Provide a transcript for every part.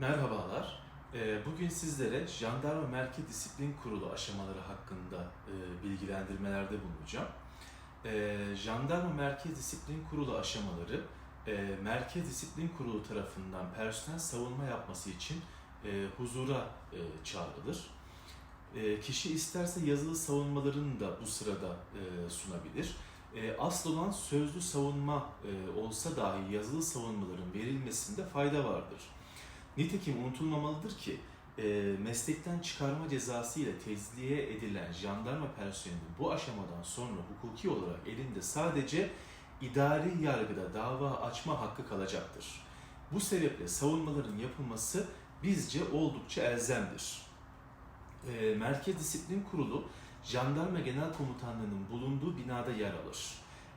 Merhabalar. Ee, Bugün sizlere Jandarma Merkez Disiplin Kurulu aşamaları hakkında e, bilgilendirmelerde bulunacağım. Ee, Jandarma Merkez Disiplin Kurulu aşamaları, e, Merkez Disiplin Kurulu tarafından personel savunma yapması için e, huzura çağrılır. Kişi isterse yazılı savunmalarını da bu sırada sunabilir. Asıl olan sözlü savunma olsa dahi yazılı savunmaların verilmesinde fayda vardır. Nitekim unutulmamalıdır ki e, meslekten çıkarma cezası ile tezliye edilen jandarma personelinin bu aşamadan sonra hukuki olarak elinde sadece idari yargıda dava açma hakkı kalacaktır. Bu sebeple savunmaların yapılması bizce oldukça elzemdir. E, Merkez Disiplin Kurulu Jandarma Genel Komutanlığı'nın bulunduğu binada yer alır.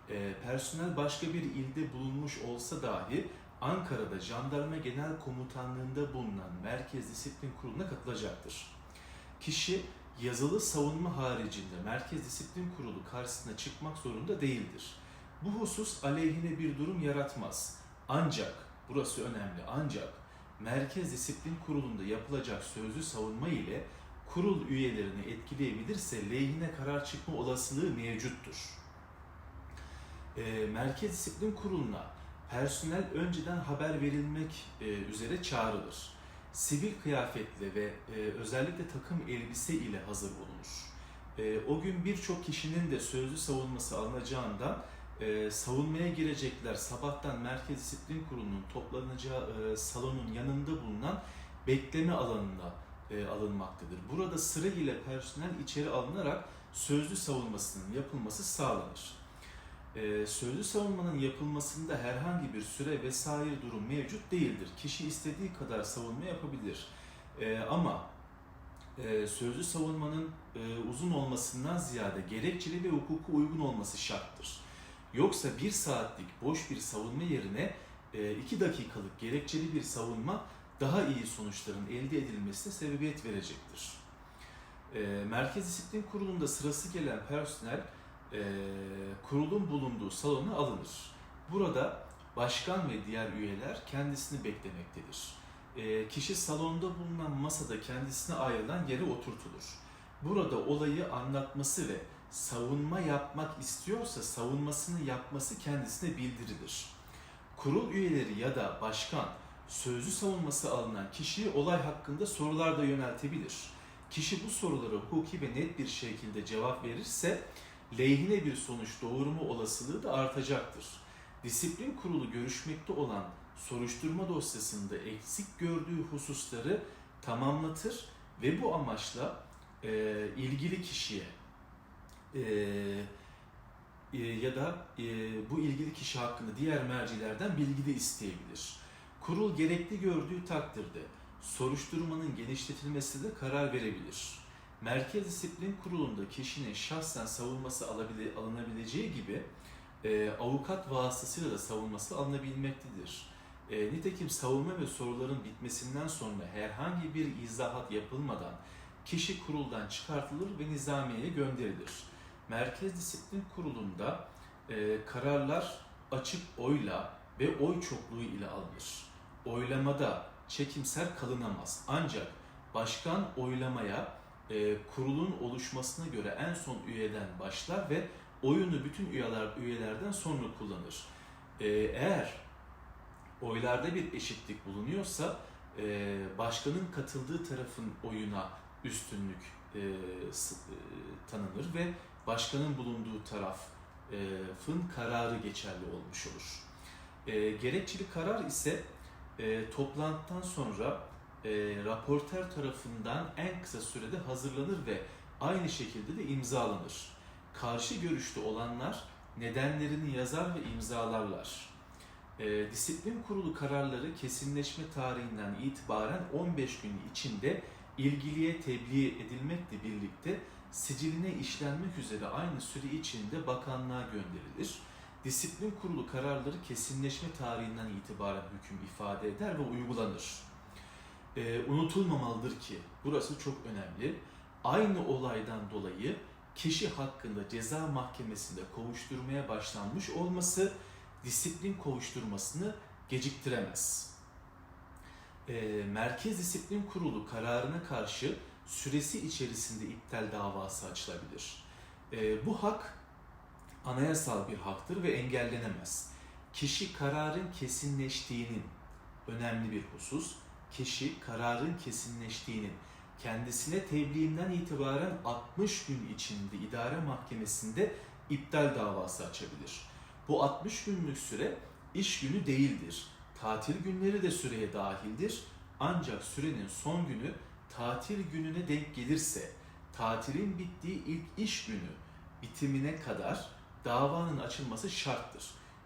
E, personel başka bir ilde bulunmuş olsa dahi Ankara'da Jandarma Genel Komutanlığı'nda bulunan Merkez Disiplin Kurulu'na katılacaktır. Kişi yazılı savunma haricinde Merkez Disiplin Kurulu karşısına çıkmak zorunda değildir. Bu husus aleyhine bir durum yaratmaz. Ancak, burası önemli, ancak Merkez Disiplin Kurulu'nda yapılacak sözlü savunma ile kurul üyelerini etkileyebilirse lehine karar çıkma olasılığı mevcuttur. Eee, Merkez Disiplin Kurulu'na personel önceden haber verilmek e, üzere çağrılır. Sivil kıyafetle ve e, özellikle takım elbise ile hazır olunur. E, o gün birçok kişinin de sözlü savunması alınacağından e, savunmaya girecekler sabahtan Merkez Disiplin Kurulu'nun toplanacağı salonun yanında bulunan bekleme alanına alınmaktadır. Burada sıra ile personel içeri alınarak sözlü savunmasının yapılması sağlanır. Ee, sözlü savunmanın yapılmasında herhangi bir süre vesaire durum mevcut değildir. Kişi istediği kadar savunma yapabilir. Ee, ama e, sözlü savunmanın e, uzun olmasından ziyade gerekçeli ve hukuka uygun olması şarttır. Yoksa bir saatlik boş bir savunma yerine e, iki dakikalık gerekçeli bir savunma daha iyi sonuçların elde edilmesine sebebiyet verecektir. E, Merkez Disiplin Kurulu'nda sırası gelen personel e, kurulun bulunduğu salona alınır. Burada başkan ve diğer üyeler kendisini beklemektedir. E, kişi salonda bulunan masada kendisine ayrılan yere oturtulur. Burada olayı anlatması ve savunma yapmak istiyorsa savunmasını yapması kendisine bildirilir. Kurul üyeleri ya da başkan sözlü savunması alınan kişiye olay hakkında sorular da yöneltebilir. Kişi bu sorulara hukuki ve net bir şekilde cevap verirse lehine bir sonuç doğurma olasılığı da artacaktır. Disiplin kurulu görüşmekte olan soruşturma dosyasında eksik gördüğü hususları tamamlatır ve bu amaçla e, ilgili kişiye e, e, ya da e, bu ilgili kişi hakkında diğer mercilerden bilgi de isteyebilir. Kurul gerekli gördüğü takdirde soruşturmanın genişletilmesine de karar verebilir. Merkez Disiplin Kurulu'nda kişinin şahsen savunması alabile, alınabileceği gibi e, avukat vasıtasıyla da savunması alınabilmektedir. E, nitekim savunma ve soruların bitmesinden sonra herhangi bir izahat yapılmadan kişi kuruldan çıkartılır ve nizamiyeye gönderilir. Merkez Disiplin Kurulu'nda e, kararlar açık oyla ve oy çokluğu ile alınır. Oylamada çekimser kalınamaz. Ancak başkan oylamaya e, kurulun oluşmasına göre en son üyeden başlar ve oyunu bütün üyeler üyelerden sonra kullanır. E, eğer oylarda bir eşitlik bulunuyorsa e, başkanın katıldığı tarafın oyuna üstünlük e, e, tanınır ve başkanın bulunduğu tarafın kararı geçerli olmuş olur. E, gerekçeli karar ise e, toplantıdan sonra e, raporter tarafından en kısa sürede hazırlanır ve aynı şekilde de imzalanır. Karşı görüşte olanlar nedenlerini yazar ve imzalarlar. E, disiplin kurulu kararları kesinleşme tarihinden itibaren 15 gün içinde ilgiliye tebliğ edilmekle birlikte siciline işlenmek üzere aynı süre içinde bakanlığa gönderilir. Disiplin kurulu kararları kesinleşme tarihinden itibaren hüküm ifade eder ve uygulanır. Ee, unutulmamalıdır ki burası çok önemli. Aynı olaydan dolayı kişi hakkında ceza mahkemesinde kovuşturmaya başlanmış olması disiplin kovuşturmasını geciktiremez. e, Merkez Disiplin Kurulu kararına karşı süresi içerisinde iptal davası açılabilir. E, bu hak anayasal bir haktır ve engellenemez. Kişi kararın kesinleştiğinin önemli bir husus, kişi kararın kesinleştiğinin kendisine tebliğinden itibaren 60 gün içinde idare mahkemesinde iptal davası açabilir. Bu 60 günlük süre iş günü değildir. Tatil günleri de süreye dahildir. Ancak sürenin son günü tatil gününe denk gelirse tatilin bittiği ilk iş günü bitimine kadar davanın açılması şarttır.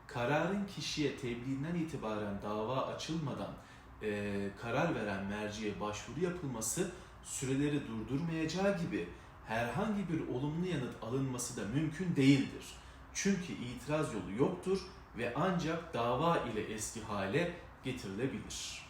Kararın kişiye tebliğinden itibaren dava açılmadan e, karar veren merciye başvuru yapılması süreleri durdurmayacağı gibi herhangi bir olumlu yanıt alınması da mümkün değildir. Çünkü itiraz yolu yoktur ve ancak dava ile eski hale getirilebilir.